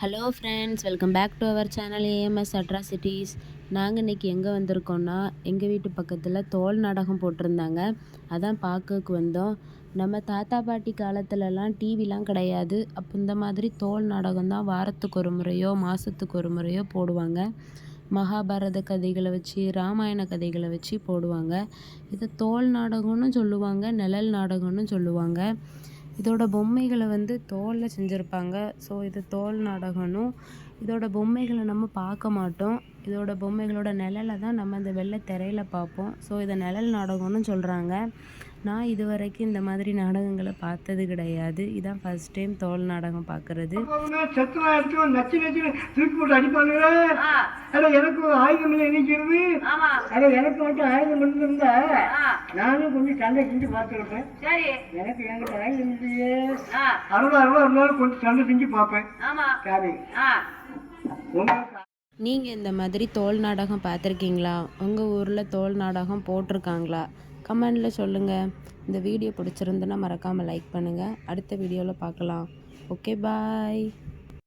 Hello friends welcome back to our channel AMS atrocities நாங்கள் இன்றைக்கி எங்கே வந்திருக்கோன்னா எங்கள் வீட்டு பக்கத்தில் தோல் நாடகம் போட்டிருந்தாங்க. அதான் பார்க்கக்கு வந்தோம். நம்ம தாத்தா பாட்டி காலத்துலலாம் டிவிலாம் கிடையாது. அப்போ இந்த மாதிரி தோல் நாடகம் தான் வாரத்துக்கு ஒரு முறையோ மாதத்துக்கு ஒரு முறையோ போடுவாங்க. மகாபாரத கதைகளை வச்சு ராமாயண கதைகளை வச்சு போடுவாங்க. இதை தோல் நாடகம்னு சொல்லுவாங்க நிழல் நாடகம்னு சொல்லுவாங்க. இதோட பொம்மைகளை வந்து தோலில் செஞ்சுருப்பாங்க. ஸோ இது தோல் நாடகம்னும் இதோட பொம்மைகளை நம்ம பார்க்க மாட்டோம். இதோட பொம்மைகளோட நிழலை தான் நம்ம அந்த வெள்ளை திரையில் பார்ப்போம். ஸோ இதை நிழல் நாடகம்னு சொல்கிறாங்க நான் இது வரைக்கும் இந்த மாதிரி நாடகங்களை பார்த்தது கிடையாது. இதான் ஃபர்ஸ்ட் டைம் தோல் நாடகம் பார்க்குறது. நச்சு நச்சு தூக்கி போட்டு அடிப்பானுங்களே அட எனக்கு ஆயுதம் இல்லை நினைக்கிறது அட எனக்கு மட்டும் ஆயுதம் இருந்திருந்தா நானும் கொஞ்சம் சண்டை செஞ்சு பார்த்துருப்பேன். சரி. எனக்கு என்கிட்ட ஆயுதம் இல்லையே. அறுபது அறுபது இருந்தாலும் கொஞ்சம் சண்டை செஞ்சு பார்ப்பேன். ஆமா. சரி. உங்களுக்கு நீங்கள் இந்த மாதிரி தோல் நாடகம் பார்த்துருக்கீங்களா? உங்கள் ஊரில் தோல் நாடகம் போட்டிருக்காங்களா? கமெண்டில் சொல்லுங்கள் இந்த வீடியோ பிடிச்சிருந்துன்னா மறக்காமல் லைக் பண்ணுங்கள் அடுத்த வீடியோவில் பார்க்கலாம். Okay bye